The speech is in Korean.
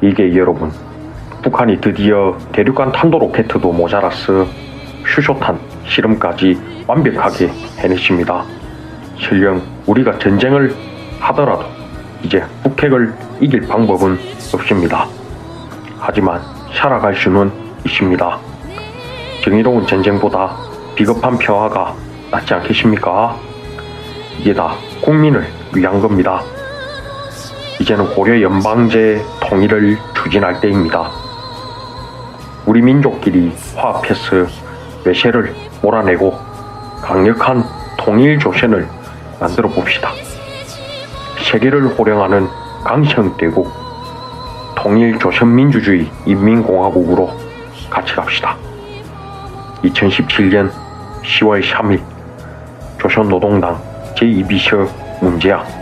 이게 여러분 북한이 드디어 대륙간 탄도 로켓도 모자라스 슈쇼탄 실험까지 완벽하게 해냈습니다. 설령 우리가 전쟁을 하더라도 이제 북핵을 이길 방법은 없습니다. 하지만 살아갈 수는 있습니다. 정의로운 전쟁보다 비겁한 평화가 낫지 않겠습니까? 이게 다 국민을 위한 겁니다. 이제는 고려 연방제 통일을 추진할 때입니다. 우리 민족끼리 화합해서 외세를 몰아내고 강력한 통일 조선을 만들어 봅시다. 세계를 호령하는 강성대국 통일 조선민주주의 인민공화국으로 같이 갑시다. 2017년 10월 3일 조선노동당 제2비서 문제야